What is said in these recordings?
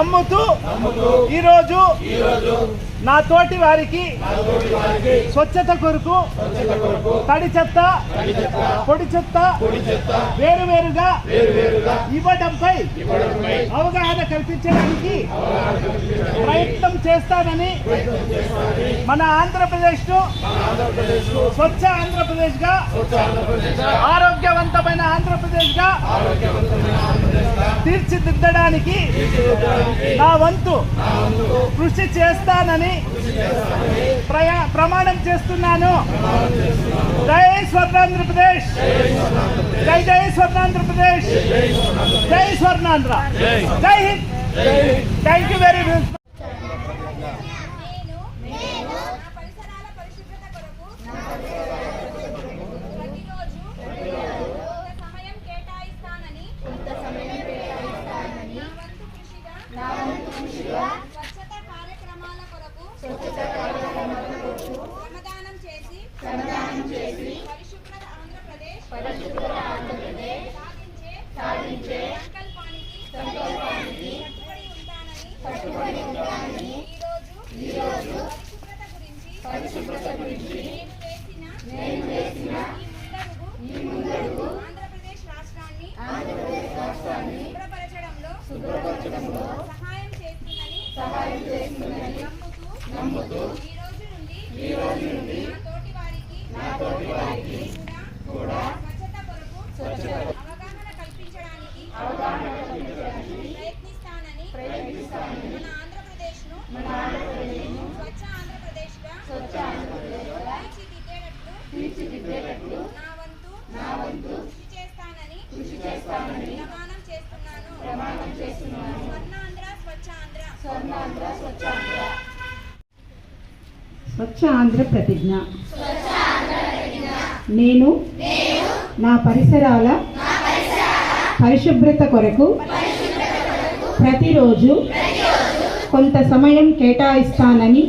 నమ్ముతూ ఈరోజు నా తోటి వారికి స్వచ్ఛత కొరకు తడి చెత్త పొడి చెత్త వేరు వేరుగా ఇవ్వడంపై అవగాహన కల్పించడానికి ప్రయత్నం చేస్తానని మన ఆంధ్రప్రదేశ్ను స్వచ్ఛ ఆంధ్రప్రదేశ్గా ఆరోగ్యవంతమైన ఆంధ్రప్రదేశ్గా తీర్చిదిద్దడానికి నా వంతు కృషి చేస్తానని ప్రయా ప్రమాణం చేస్తున్నాను. జై స్వర్ణాంధ్రప్రదేశ్ జై జై స్వర్ణాంధ్రప్రదేశ్ జై స్వర్ణాంధ్ర. జై Hind. Thank you very much నేను నా పరిసరాల పరిశుభ్రత కొరకు ప్రతిరోజు కొంత సమయం కేటాయిస్తానని నా వంతు కృషిగా స్వచ్ఛత కార్యక్రమాల శ్రమదానం చేసి పరిశుభ్రత ఆంధ్రప్రదేశ్ సాధించే సంకల్పానికి కట్టుబడి ఉంటానని ఈ రోజు పరిశుభ్రత గురించి నేను వేసిన ఈ ముందడుగు ఆంధ్రప్రదేశ్ రాష్ట్రాన్ని శుభ్రపరచడంలో సహాయం చేస్తుందని నమ్ముతూ ఈ రోజు నుండి నా తోటి వారికి కూడా స్వచ్ఛత కొరకు అవగాహన కల్పించడానికి ప్రయత్నిస్తానని మన ఆంధ్రప్రదేశ్ను స్వచ్ఛ ఆంధ్రప్రదేశ్గా తీర్చిదిద్దేటట్లు నా వంతు కృషి చేస్తానని ప్రమాణం చేస్తున్నాను. స్వర్ణాంధ్ర స్వచ్ఛ ఆంధ్ర స్వచ్ఛ ఆంధ్ర ప్రతిజ్ఞ. నేను నా పరిసరాల పరిశుభ్రత కొరకు ప్రతిరోజు కొంత సమయం కేటాయిస్తానని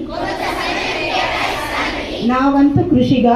నా వంతు కృషిగా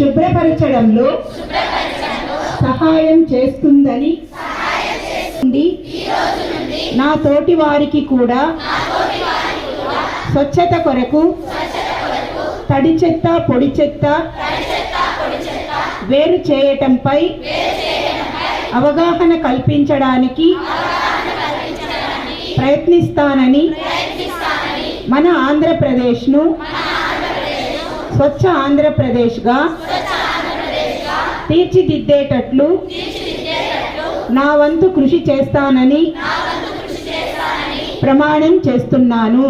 శుభ్రపరచడంలో సహాయం చేస్తుందని నా తోటి వారికి కూడా స్వచ్ఛత కొరకు తడి చెత్త పొడి చెత్త వేరు చేయటంపై అవగాహన కల్పించడానికి ప్రయత్నిస్తానని మన ఆంధ్రప్రదేశ్ను స్వచ్ఛ ఆంధ్రప్రదేశ్గా తీర్చిదిద్దేటట్లు నా వంతు కృషి చేస్తానని ప్రమాణం చేస్తున్నాను.